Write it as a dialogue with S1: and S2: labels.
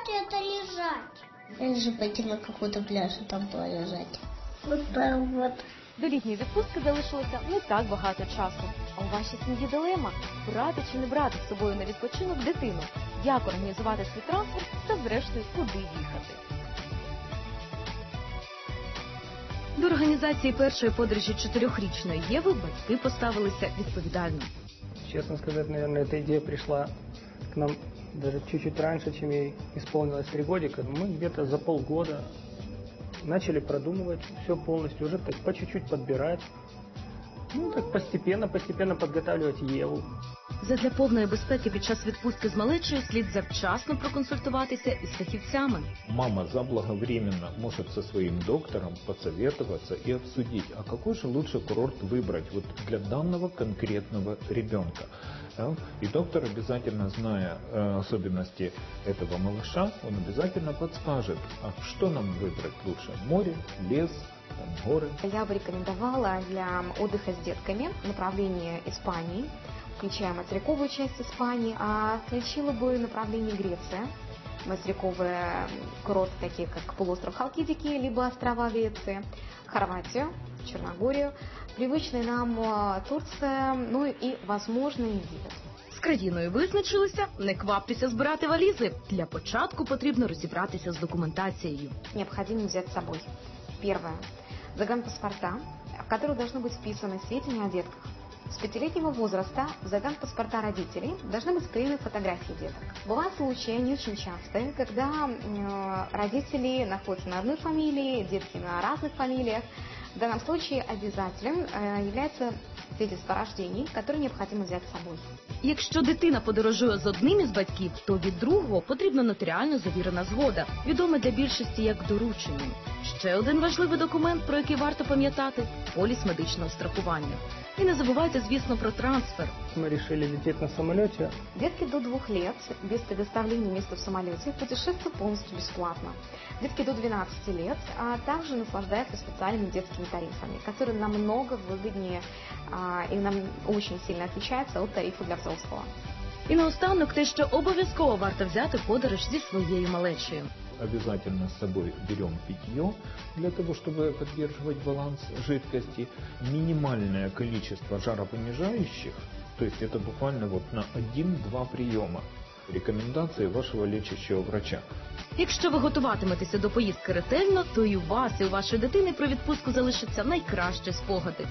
S1: спать, это лежать. Или же пойти на какой-то пляж и там полежать. Вот так вот.
S2: До літньої відпустки залишилося не так багато часу. А у вашій сім'ї дилема брати чи не брати з собою на відпочинок дитину, як організувати свій транспорт та зрештою куди їхати. До організації першої подорожі чотирьохрічної Єви батьки поставилися відповідально.
S3: Честно сказать, наверное, эта идея пришла к нам даже чуть-чуть раньше, чем ей исполнилось три годика. Мы где-то за полгода начали продумывать все полностью, уже так по чуть-чуть подбирать. Ну, так постепенно, постепенно подготавливать Еву.
S2: Задля повної безпеки під час відпустки з малечою слід завчасно проконсультуватися із фахівцями.
S4: Мама заблаговременно может со своим доктором посоветоваться и обсудить, а какой же лучше курорт выбрать вот для данного конкретного ребенка. Да? И доктор обязательно, зная э, особенности этого малыша, он обязательно подскажет, а что нам выбрать лучше, море, лес, там, горы.
S5: Я бы рекомендовала для отдыха с детками направление Испании, включая материковую часть Испании, а включила бы направление Греция, материковые курорты, такие как полуостров Халкидики, либо острова Веции, Хорватию, Черногорию, привычная нам э, Турция, ну и, возможно, Египет.
S2: З країною визначилися, не кваптеся збирати валізи. Для початку потрібно розібратися з документацією.
S5: необходимо взять с собой. Первое. Загранпаспорта, в которые должны быть вписаны сведения о детках. С пятилетнего возраста в загранпаспорта родителей должны быть вклеены фотографии деток. Бывают случаи, не очень частые, когда э, родители находятся на одной фамилии, детки на разных фамилиях. В данном случае обязательным э, является свидетельство о рождении, которое необходимо взять с собой.
S2: Якщо дитина подорожує з одним із батьків, то від другого потрібна нотаріально завірена згода, відома для більшості як доручення. Ще один важливий документ, про який варто пам'ятати поліс медичного страхування. І не забувайте, звісно, про трансфер.
S3: Мы решили лететь на самолете.
S5: Детки до двух лет без предоставления места в самолете путешествуют полностью бесплатно. Детки до 12 лет а также наслаждаются специальными детскими тарифами, которые намного выгоднее а, и нам очень сильно отличаются от тарифа для взрослого.
S2: І наостанок те, що обов'язково варто взяти в подорож зі своєю малечею.
S4: Обязательно с собой берем питье для того, чтобы поддерживать баланс жидкости. Минимальное количество жаропонижающих, то есть это буквально вот на 1-2 приема. Рекомендации вашего лечащего врача.
S2: Якщо ви готуватиметеся до поїздки ретельно, то і у вас, і у вашої дитини про відпустку залишаться найкращі спогади.